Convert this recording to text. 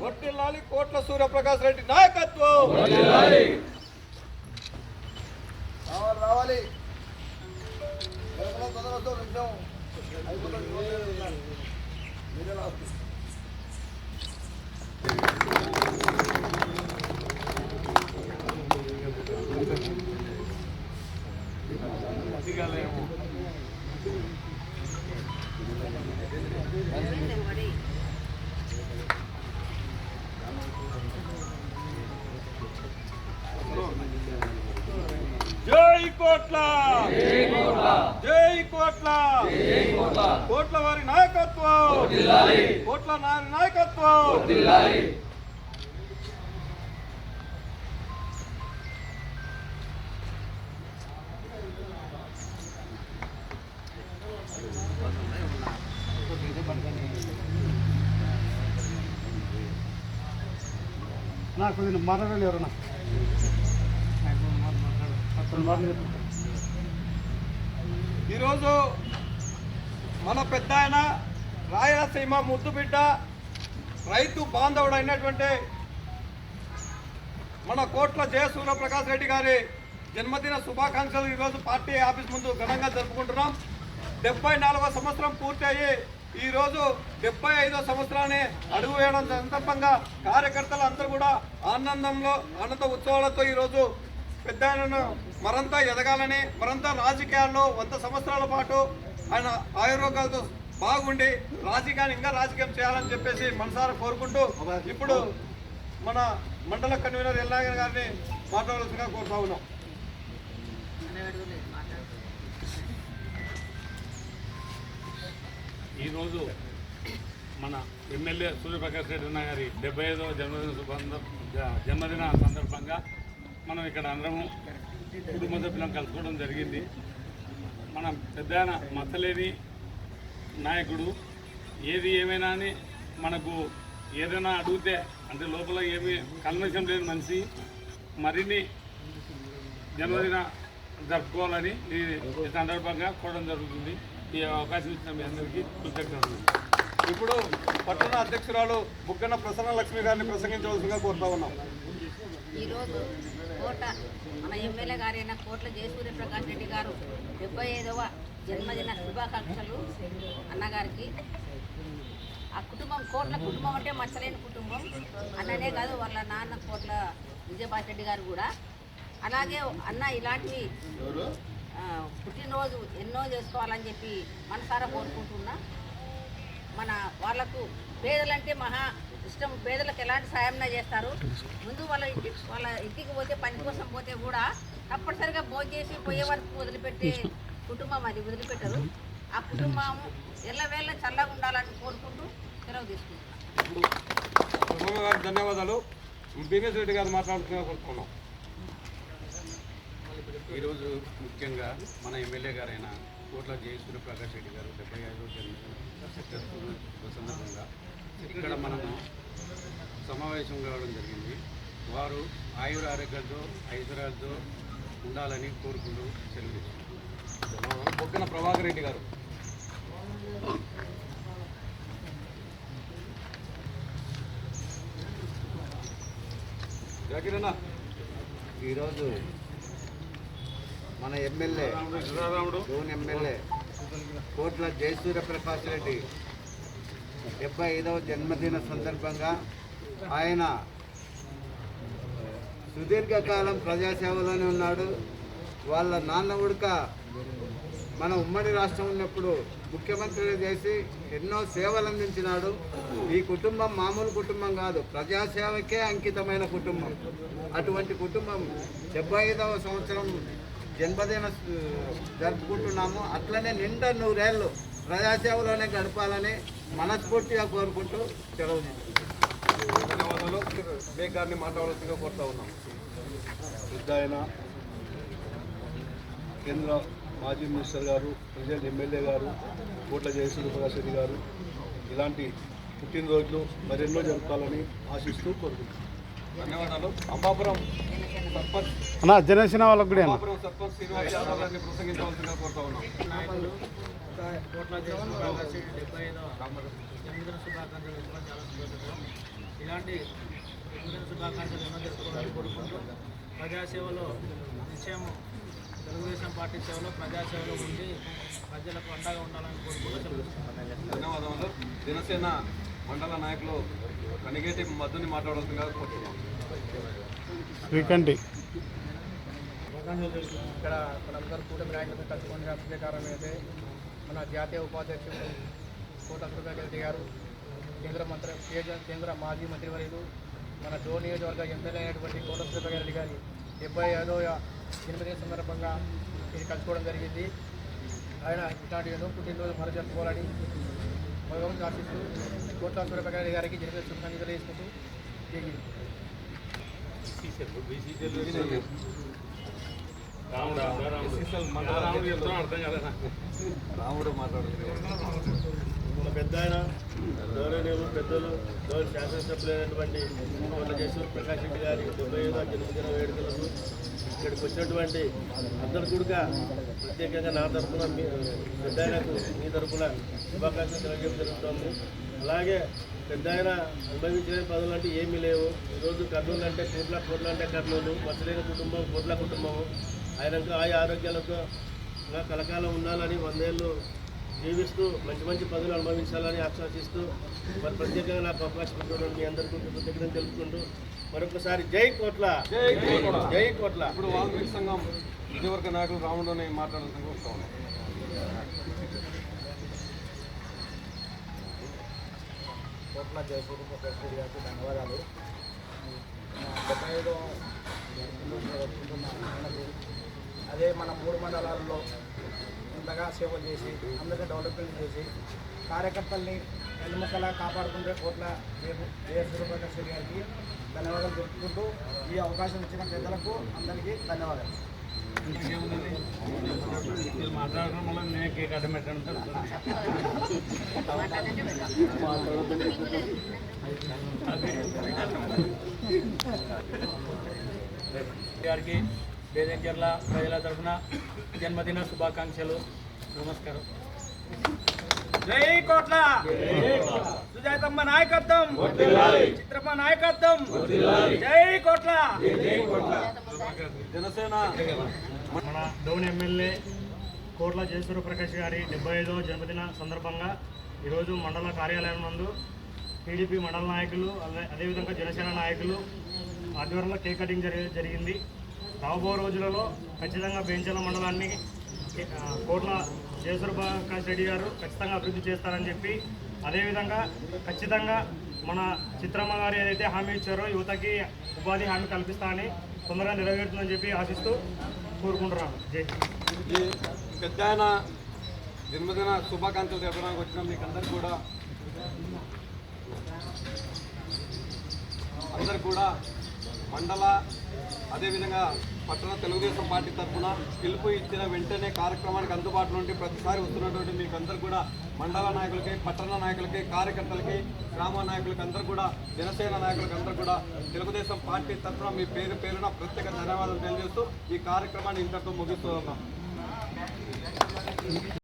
వర్ధిల్లాలి కోట్ల సూర్యప్రకాష్ రెడ్డి నాయకత్వం. రావాలి రావాలి. కోట్ల. జై కోట్ల. కోట్ల వారి నాయకత్వం. కోట్ల వారి నాయకత్వం. నాకు కొంచెం మాట్లాడాలి మాట్లాడు అసలు మాట్లాడు ఈరోజు మన పెద్ద ఆయన రాయలసీమ ముద్దుబిడ్డ రైతు బాంధవుడు అయినటువంటి మన కోట్ల జయ సూర్యప్రకాష్ రెడ్డి గారి జన్మదిన శుభాకాంక్షలు ఈరోజు పార్టీ ఆఫీస్ ముందు ఘనంగా జరుపుకుంటున్నాం. డెబ్బై నాలుగో సంవత్సరం పూర్తి అయ్యి ఈరోజు డెబ్బై ఐదో సంవత్సరాన్ని అడుగు వేయడం సందర్భంగా కార్యకర్తలు అందరూ కూడా ఆనందంలో ఆనంద ఉత్సవాలతో ఈరోజు పెద్ద మరంతా ఎదగాలని మరంతా రాజకీయాల్లో వంద సంవత్సరాల పాటు ఆయన ఆయుర్వేదాలతో బాగుండి రాజకీయాన్ని ఇంకా రాజకీయం చేయాలని చెప్పేసి మనసారా కోరుకుంటూ ఇప్పుడు మన మండల కన్వీనర్ ఎల్లాగర్ గారిని మాట్లాడాల్సిందిగా కోరుతా ఉన్నాం. ఈరోజు మన ఎమ్మెల్యే సూర్యప్రకాష్ రెడ్డి గారి డెబ్బై ఐదవ జన్మదిన జన్మదిన సందర్భంగా మనం ఇక్కడ అందరము కుటుంబ సభ్యులను కలుసుకోవడం జరిగింది. మనం పెద్ద మతలేని మచ్చలేని నాయకుడు ఏది ఏమైనా అని మనకు ఏదైనా అడిగితే అంటే లోపల ఏమీ కల్మషం లేని మనిషి మరిన్ని జన్మదిన జరుపుకోవాలని ఈ సందర్భంగా కోవడం జరుగుతుంది. ఈ అవకాశం ఇచ్చిన మీ అందరికీ కృతజ్ఞతలు. ఇప్పుడు పట్టణ అధ్యక్షురాలు బుగ్గన ప్రసన్న లక్ష్మి గారిని ప్రసంగించవలసిందిగా కోరుతా ఉన్నాం. ఈరోజు కోట మన ఎమ్మెల్యే గారైన కోట్ల జయసూర్య ప్రకాష్ రెడ్డి గారు డెబ్బై ఐదవ జన్మదిన శుభాకాంక్షలు అన్నగారికి. ఆ కుటుంబం కోట్ల కుటుంబం అంటే మచ్చలేని కుటుంబం. అన్ననే కాదు వాళ్ళ నాన్న కోట్ల విజయభాష్ రెడ్డి గారు కూడా. అలాగే అన్న ఇలాంటివి పుట్టినరోజు ఎన్నో చేసుకోవాలని చెప్పి మనసారా కోరుకుంటున్నా. మన వాళ్ళకు పేదలంటే మహా ఇష్టం. పేదలకు ఎలాంటి సాయం చేస్తారు. ముందు వాళ్ళ ఇంటి వాళ్ళ ఇంటికి పోతే పని కోసం పోతే కూడా తప్పనిసరిగా భోజనం చేసి పోయే వరకు వదిలిపెట్టే కుటుంబం అది వదిలిపెట్టరు. ఆ కుటుంబం ఎల్లవేళ చల్లగా ఉండాలని కోరుకుంటూ సెలవు తీసుకుంటున్నాను ధన్యవాదాలు. భీమేశ్ రెడ్డి గారు మాట్లాడుతున్నా కోరుతున్నాం. ఈరోజు ముఖ్యంగా మన ఎమ్మెల్యే గారైన కోట్ల జయసూర్య ప్రకాష్ రెడ్డి గారు డెబ్బై ఐదో జన్మదిన సందర్భంగా ఇక్కడ మనము సమావేశం కావడం జరిగింది. వారు ఆయుర ఆరోగ్యాలతో ఐశ్వర్యాలతో ఉండాలని కోరుకుంటూ సెలవు బొగ్గన ప్రభాకర్ రెడ్డి గారు. జాకిరన్నా ఈరోజు మన ఎమ్మెల్యే జూన్ ఎమ్మెల్యే కోట్ల జయసూర్య ప్రకాష్ రెడ్డి డెబ్బై ఐదవ జన్మదిన సందర్భంగా ఆయన సుదీర్ఘకాలం ప్రజాసేవలోనే ఉన్నాడు. వాళ్ళ నాన్న ఉడక మన ఉమ్మడి రాష్ట్రం ఉన్నప్పుడు ముఖ్యమంత్రిగా చేసి ఎన్నో సేవలు అందించినాడు. ఈ కుటుంబం మామూలు కుటుంబం కాదు ప్రజాసేవకే అంకితమైన కుటుంబం. అటువంటి కుటుంబం డెబ్బై ఐదవ సంవత్సరం జన్మదిన జరుపుకుంటున్నాము. అట్లనే నిండా నూరేళ్ళు ప్రజాసేవలోనే గడపాలని మనస్ఫూర్తిగా కోరుకుంటూ సెలవు. ధన్యవాదాలు. బేగ్ గారిని మాట్లాడాల్సిందిగా కోరుతా ఉన్నాం. పెద్ద ఆయన కేంద్ర మాజీ మినిస్టర్ గారు ప్రజెంట్ ఎమ్మెల్యే గారు కోట్ల ప్రకాష్ రెడ్డి గారు ఇలాంటి పుట్టినరోజులు మరెన్నో జరపాలని ఆశిస్తూ కోరుకుంటున్నాను ధన్యవాదాలు. అంబాపురం అన్న జనసేన వాళ్ళకు కూడా అంబాపురం సర్పంచ్ శ్రీనివాస్ యాదవ్ గారిని ప్రసంగించవలసిందిగా కోరుతా ఉన్నాం. జన్మదిన శుభాకాంక్షలు చెప్పడం చాలా సంతోషకరం ఇలాంటి శుభాకాంక్షలు కోరుకుంటూ ప్రజాసేవలో నిశ్చయం తెలుగుదేశం పార్టీ సేవలో ప్రజాసేవలో ఉండి ప్రజలకు అండగా ఉండాలని కోరుకుంటూ సెలవు ధన్యవాదములు జనసేన మండల నాయకులు కనిగేటి మద్దుని మాట్లాడాల్సిందిగా కోరుతున్నాం శ్రీకంఠి ఇక్కడ మనందరూ కూటమి నాయకులతో కలుసుకునే కారణం అయితే మన జాతీయ ఉపాధ్యక్షుడు కోట సుబ్రహ్మణ్య గారు కేంద్ర మంత్రి కేంద్ర కేంద్ర మాజీ మంత్రివర్యులు మన డో నియోజకవర్గ ఎమ్మెల్యే అయినటువంటి కోట సుబ్రహ్మణ్య గారి డెబ్బై ఐదో ఎనిమిది సందర్భంగా ఇది కలుసుకోవడం జరిగింది. ఆయన ఇట్లాంటి ఎన్నో పుట్టినరోజు మరి జరుపుకోవాలని భగవంతుడు ఆశిస్తూ కోట్ల సుబ్రహ్మణ్య గారికి జరిగిన శుభాకాంక్షలు తెలియజేసుకుంటూ రాముడు మన పెద్ద ఆయన గౌరవనీయులు పెద్దలు గౌరవ శాసనసభ్యులైనటువంటి కోట్ల జయసూర్ ప్రకాష్ రెడ్డి గారి డెబ్బై ఐదో జన్మదిన వేడుకలకు ఇక్కడికి వచ్చినటువంటి అందరు కూడా ప్రత్యేకంగా నా తరఫున మీ పెద్ద ఆయనకు మీ తరఫున శుభాకాంక్షలు తెలియజేయడం జరుగుతుంది అలాగే పెద్ద ఆయన అనుభవించిన పదవులు అంటే ఏమీ లేవు. ఈరోజు కర్నూలు అంటే కోట్ల కోట్ల అంటే కర్నూలు మసలైన కుటుంబం కోట్ల కుటుంబము. ఆయనకు ఆయా ఆరోగ్యాలతో ఇంకా కలకాలం ఉండాలని వందేళ్ళు జీవిస్తూ మంచి మంచి పదవులు అనుభవించాలని ఆకాంక్షిస్తూ మరి ప్రత్యేకంగా నాకు అవకాశం ఇచ్చినటువంటి మీ అందరికీ కృతజ్ఞతలు తెలుపుకుంటూ మరొకసారి జై కోట్ల. జై కోట్ల. ఇప్పుడు వాల్మీకి సంఘం విజయవర్గ నాయకులు రాముడుని మాట్లాడాల్సిందిగా వస్తా ఉన్నాం కోట్ల జయసూరి ప్రెసిడెంట్ గారికి ధన్యవాదాలు. డెబ్బై ఐదో అదే మన మూడు మండలాల్లో ఇంతగా సేవ చేసి అందరికీ డెవలప్మెంట్ చేసి కార్యకర్తల్ని ఎన్నికలా కాపాడుకుంటే కోట్ల జయసూరి ప్రకాష్ రెడ్డి గారికి ధన్యవాదాలు తెలుపుకుంటూ ఈ అవకాశం ఇచ్చిన పెద్దలకు అందరికీ ధన్యవాదాలు. మీరు మాట్లాడడం వల్ల నేను కేక్ అడ్డం పెట్టడం మాట్లాడంటే గారికి బేదంచెర్ల ప్రజల తరఫున జన్మదిన శుభాకాంక్షలు. నమస్కారం. జై కోట్ల! సుజాతమ్మ నాయకత్వం! చిత్రమ్మ నాయకత్వం! జై కోట్ల! జనసేన మన డౌన్ ఎమ్మెల్యే కోట్ల జయసూర్య ప్రకాష్ గారి డెబ్బై ఐదవ జన్మదిన సందర్భంగా ఈరోజు మండల కార్యాలయం నందు టీడీపీ మండల నాయకులు అదే అదేవిధంగా జనసేన నాయకులు ఆధ్వర్యంలో కేక్ కటింగ్ జరి జరిగింది. రాబో రోజులలో ఖచ్చితంగా బెంచల మండలాన్ని కోట్ల జయసూర్య ప్రకాష్ రెడ్డి గారు ఖచ్చితంగా అభివృద్ధి చేస్తారని చెప్పి అదేవిధంగా ఖచ్చితంగా మన చిత్రమ్మ గారు ఏదైతే హామీ ఇచ్చారో యువతకి ఉపాధి హామీ కల్పిస్తానని తొందరగా నెరవేరుతుందని చెప్పి ఆశిస్తూ కోరుకుంటున్నాను. జై ఈ పెద్ద ఆయన జన్మదిన శుభాకాంక్షలు చెప్పడానికి వచ్చిన మీకు కూడా అందరు కూడా మండల అదేవిధంగా పట్టణ తెలుగుదేశం పార్టీ తరఫున పిలుపు ఇచ్చిన వెంటనే కార్యక్రమానికి అందుబాటులో ఉండి ప్రతిసారి వస్తున్నటువంటి మీకు అందరు కూడా మండల నాయకులకి పట్టణ నాయకులకి కార్యకర్తలకి గ్రామ నాయకులకి అందరు కూడా జనసేన నాయకులకి అందరు కూడా తెలుగుదేశం పార్టీ తరఫున మీ పేరు పేరున ప్రత్యేక ధన్యవాదాలు తెలియజేస్తూ ఈ కార్యక్రమాన్ని ఇంతటితో ముగిస్తూ